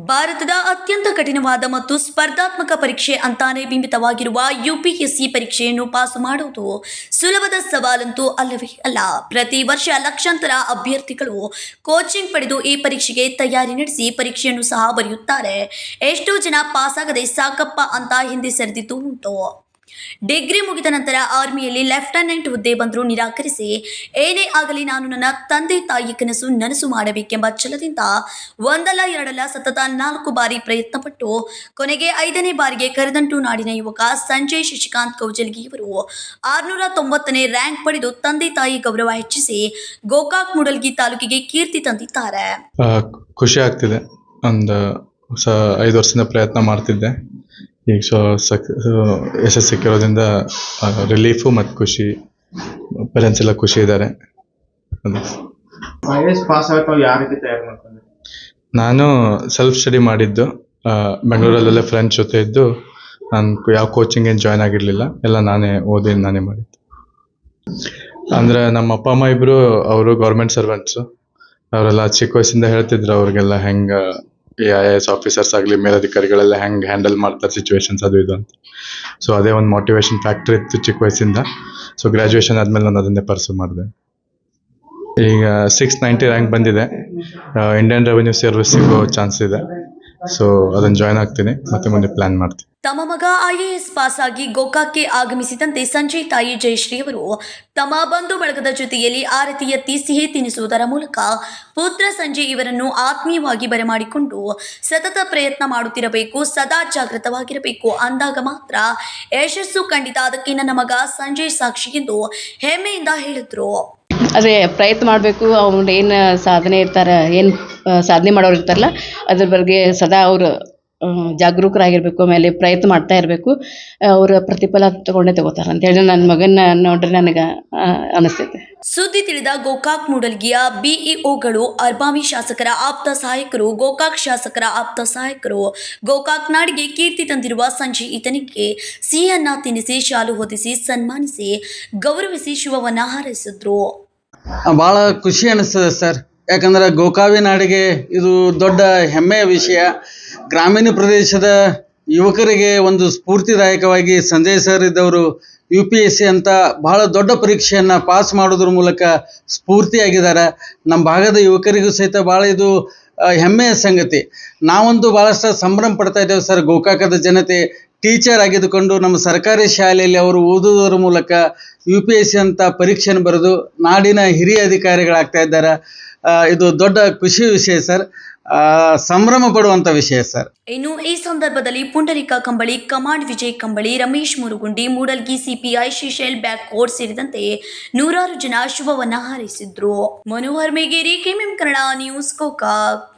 ಭಾರತದ ಅತ್ಯಂತ ಕಠಿಣವಾದ ಮತ್ತು ಸ್ಪರ್ಧಾತ್ಮಕ ಪರೀಕ್ಷೆ ಅಂತಾನೆ ಬಿಂಬಿತವಾಗಿರುವ ಯುಪಿಎಸ್ಸಿ ಪರೀಕ್ಷೆಯನ್ನು ಪಾಸು ಮಾಡುವುದು ಸುಲಭದ ಸವಾಲಂತೂ ಅಲ್ಲವೇ ಅಲ್ಲ. ಪ್ರತಿ ವರ್ಷ ಲಕ್ಷಾಂತರ ಅಭ್ಯರ್ಥಿಗಳು ಕೋಚಿಂಗ್ ಪಡೆದು ಈ ಪರೀಕ್ಷೆಗೆ ತಯಾರಿ ನಡೆಸಿ ಪರೀಕ್ಷೆಯನ್ನು ಸಹ ಬರೆಯುತ್ತಾರೆ. ಎಷ್ಟೋ ಜನ ಪಾಸಾಗದೆ ಸಾಕಪ್ಪ ಅಂತ ಹಿಂದೆ ಸರಿದಿದ್ದು ಉಂಟು. ಡಿಗ್ರಿ ಮುಗಿದ ನಂತರ ಆರ್ಮಿಯಲ್ಲಿ ಲೆಫ್ಟಿನೆಂಟ್ ಹುದ್ದೆ ಬಂದರೂ ನಿರಾಕರಿಸಿ, ಏನೇ ಆಗಲಿ ನಾನು ನನ್ನ ತಂದೆ ತಾಯಿ ಕನಸು ನನಸು ಮಾಡಬೇಕೆಂಬ ಛಲದಿಂದ ಒಂದಲ್ಲ ಎರಡಲ್ಲ ಸತತ ನಾಲ್ಕು ಬಾರಿ ಪ್ರಯತ್ನಪಟ್ಟು, ಕೊನೆಗೆ ಐದನೇ ಬಾರಿಗೆ ಕರೆದಂಟು ನಾಡಿನ ಯುವಕ ಸಂಜಯ್ ಶಶಿಕಾಂತ್ ಕೌಜಲ್ಗಿ ಇವರು ಆರ್ನೂರ ತೊಂಬತ್ತನೇ ರ್ಯಾಂಕ್ ಪಡೆದು ತಂದೆ ತಾಯಿ ಗೌರವ ಹೆಚ್ಚಿಸಿ ಗೋಕಾಕ್ ಮೂಡಲ್ಗಿ ತಾಲೂಕಿಗೆ ಕೀರ್ತಿ ತಂದಿದ್ದಾರೆ. ಖುಷಿ ಆಗ್ತಿದೆ. ಒಂದು ಹೊಸ ಐದು ವರ್ಷದಿಂದ ಪ್ರಯತ್ನ ಮಾಡ್ತಿದ್ದೆ. ಈಗ ಸೊ ಸಕ್ ಯಶಸ್ಸು ಸಿಕ್ಕಿರೋದ್ರಿಂದ ರಿಲೀಫು ಮತ್ತು ಖುಷಿ ಪೇರೆಂಟ್ಸ್ ಎಲ್ಲ ಖುಷಿ ಇದ್ದಾರೆ ಅದು ಐ ಎಸ್ ಪಾಸ್ ಆಗ್ತಾವ ಯಾವ ರೀತಿ ತಯಾರು ಮಾಡ್ಕೊಂಡ್ರಿ? ನಾನು ಸೆಲ್ಫ್ ಸ್ಟಡಿ ಮಾಡಿದ್ದು. ಬೆಂಗಳೂರಲ್ಲೇ ಫ್ರೆಂಡ್ಸ್ ಜೊತೆ ಇದ್ದು ನಾನು ಯಾವ ಕೋಚಿಂಗ್ ಏನು ಜಾಯ್ನ್ ಆಗಿರಲಿಲ್ಲ. ಎಲ್ಲ ನಾನೇ ಓದಿ ನಾನೇ ಮಾಡಿದ್ದು. ಅಂದರೆ ನಮ್ಮ ಅಪ್ಪ ಅಮ್ಮ ಇಬ್ಬರು ಅವರು ಗೌರ್ಮೆಂಟ್ ಸರ್ವೆಂಟ್ಸು ಅವರೆಲ್ಲ ಚಿಕ್ಕ ವಯಸ್ಸಿಂದ ಹೇಳ್ತಿದ್ರು ಅವ್ರಿಗೆಲ್ಲ ಹೆಂಗೆ ಈ ಐ ಎ ಎಸ್ ಆಫೀಸರ್ಸ್ ಆಗಲಿ ಮೇಲಧಿಕಾರಿಗಳೆಲ್ಲ ಹೆಂಗೆ ಹ್ಯಾಂಡಲ್ ಮಾಡ್ತಾರೆ ಸಿಚುವೇಶನ್ಸ್ ಅದು ಇದು ಅಂತ. ಸೊ ಅದೇ ಒಂದು ಮೋಟಿವೇಶನ್ ಫ್ಯಾಕ್ಟ್ರಿ ಇತ್ತು ಚಿಕ್ಕ ವಯಸ್ಸಿಂದ. ಸೊ ಗ್ರ್ಯಾಜುಯೇಷನ್ ಆದಮೇಲೆ ನಾನು ಅದನ್ನೇ ಪರ್ಸು ಮಾಡಿದೆ. ಈಗ ಸಿಕ್ಸ್ ನೈಂಟಿ ರ್ಯಾಂಕ್ ಬಂದಿದೆ. ಇಂಡಿಯನ್ ರೆವಿನ್ಯೂ ಸರ್ವಿಸ್ ಸಿಗೋ ಚಾನ್ಸ್ ಇದೆ. ಸೊ ಅದನ್ನ ಜಾಯ್ನ್ ಆಗ್ತೇನೆ. ಮತ್ತೆ ಮುಂದೆ ಪ್ಲಾನ್ ಮಾಡ್ತೀನಿ. ತಮ್ಮ ಮಗ ಐಎಎಸ್ ಪಾಸ್ ಆಗಿ ಗೋಕಾಕ್ಗೆ ಆಗಮಿಸಿದಂತೆ ಸಂಜಯ್ ತಾಯಿ ಜಯಶ್ರೀ ಅವರು ತಮ್ಮ ಬಂಧು ಬಳಗದ ಜೊತೆಯಲ್ಲಿ ಆರತಿ ಎತ್ತಿ ಸಿಹಿ ತಿನ್ನಿಸುವುದರ ಮೂಲಕ ಪುತ್ರ ಸಂಜಯ್ ಇವರನ್ನು ಆತ್ಮೀಯವಾಗಿ ಬರಮಾಡಿಕೊಂಡು ಸತತ ಪ್ರಯತ್ನ ಮಾಡುತ್ತಿರಬೇಕು ಸದಾ ಜಾಗೃತವಾಗಿರಬೇಕು. ಅಂದಾಗ ಮಾತ್ರ ಯಶಸ್ಸು ಖಂಡಿತ ಅದಕ್ಕೆ ನನ್ನ ಮಗ ಸಂಜಯ್ ಸಾಕ್ಷಿ ಎಂದು ಹೆಮ್ಮೆಯಿಂದ ಹೇಳಿದ್ರು. ಅದೇ ಪ್ರಯತ್ನ ಮಾಡಬೇಕು. ಅವ್ರು ಏನು ಸಾಧನೆ ಇರ್ತಾರೆ ಏನು ಸಾಧನೆ ಮಾಡೋರು ಇರ್ತಾರಲ್ಲ ಅದ್ರ ಬಗ್ಗೆ ಸದಾ ಅವರು ಜಾಗರೂಕರಾಗಿರಬೇಕು ಆಮೇಲೆ ಪ್ರಯತ್ನ ಮಾಡ್ತಾ ಇರಬೇಕು ಅವರ ಪ್ರತಿಫಲ ತಗೊಂಡೇ ತಗೋತಾರೆ ಅಂತೇಳಿ ನನ್ನ ಮಗನ ನೋಡ್ರೆ ನನಗೆ ಅನಿಸ್ತೈತೆ. ಸುದ್ದಿ ತಿಳಿದ ಗೋಕಾಕ್ ಮೂಡಲ್ಗಿಯ ಬಿಇಒಗಳು ಅರ್ಬಾವಿ ಶಾಸಕರ ಆಪ್ತ ಸಹಾಯಕರು ಗೋಕಾಕ್ ಶಾಸಕರ ಆಪ್ತ ಸಹಾಯಕರು ಗೋಕಾಕ್ ನಾಡಿಗೆ ಕೀರ್ತಿ ತಂದಿರುವ ಸಂಜೆ ಈತನಿಗೆ ಸಿಹಿಯನ್ನ ತಿನ್ನಿಸಿ ಶಾಲು ಹೊದಿಸಿ ಸನ್ಮಾನಿಸಿ ಗೌರವಿಸಿ ಶುಭವನ್ನ ಹಾರೈಸಿದ್ರು. ಬಹಳ ಖುಷಿ ಅನಿಸ್ತದೆ ಸರ್. ಯಾಕಂದ್ರೆ ಗೋಕಾವಿ ನಾಡಿಗೆ ಇದು ದೊಡ್ಡ ಹೆಮ್ಮೆಯ ವಿಷಯ. ಗ್ರಾಮೀಣ ಪ್ರದೇಶದ ಯುವಕರಿಗೆ ಒಂದು ಸ್ಫೂರ್ತಿದಾಯಕವಾಗಿ ಸಂಜಯ್ ಸರ್ ಇದ್ದವರು ಯು ಪಿ ಎಸ್ ಸಿ ಅಂತ ಬಹಳ ದೊಡ್ಡ ಪರೀಕ್ಷೆಯನ್ನು ಪಾಸ್ ಮಾಡೋದ್ರ ಮೂಲಕ ಸ್ಫೂರ್ತಿಯಾಗಿದ್ದಾರೆ. ನಮ್ಮ ಭಾಗದ ಯುವಕರಿಗೂ ಸಹಿತ ಭಾಳ ಇದು ಹೆಮ್ಮೆಯ ಸಂಗತಿ. ನಾವಂತೂ ಭಾಳಷ್ಟು ಸಂಭ್ರಮ ಪಡ್ತಾ ಇದ್ದೇವೆ ಸರ್ ಗೋಕಾಕದ ಜನತೆ. ಟೀಚರ್ ಆಗಿದ್ದುಕೊಂಡು ನಮ್ಮ ಸರ್ಕಾರಿ ಶಾಲೆಯಲ್ಲಿ ಅವರು ಓದುವುದರ ಮೂಲಕ ಯು ಪಿ ಎಸ್ ಸಿ ಅಂತ ಪರೀಕ್ಷೆಯನ್ನು ಬರೆದು ನಾಡಿನ ಹಿರಿಯ ಅಧಿಕಾರಿಗಳಾಗ್ತಾ ಇದ್ದಾರೆ. ಇದು ದೊಡ್ಡ ಖುಷಿ ವಿಷಯ ಸರ್. ಸಂಭ್ರಮ ಪಡುವಂತ ವಿಷಯ ಸರ್. ಇನ್ನು ಈ ಸಂದರ್ಭದಲ್ಲಿ ಪುಂಡರಿಕ ಕಂಬಳಿ, ಕಮಾಂಡ್ ವಿಜಯ್ ಕಂಬಳಿ, ರಮೇಶ್ ಮುರುಗುಂಡಿ, ಮೂಡಲ್ಗಿ ಸಿಪಿಐ ಬ್ಯಾಕ್ ಕೋರ್ಸ್ ಸೇರಿದಂತೆ ನೂರಾರು ಜನ ಶುಭವನ್ನ ಹಾರೈಸಿದ್ರು. Manohar Megeri KMM Kannada, news Gokak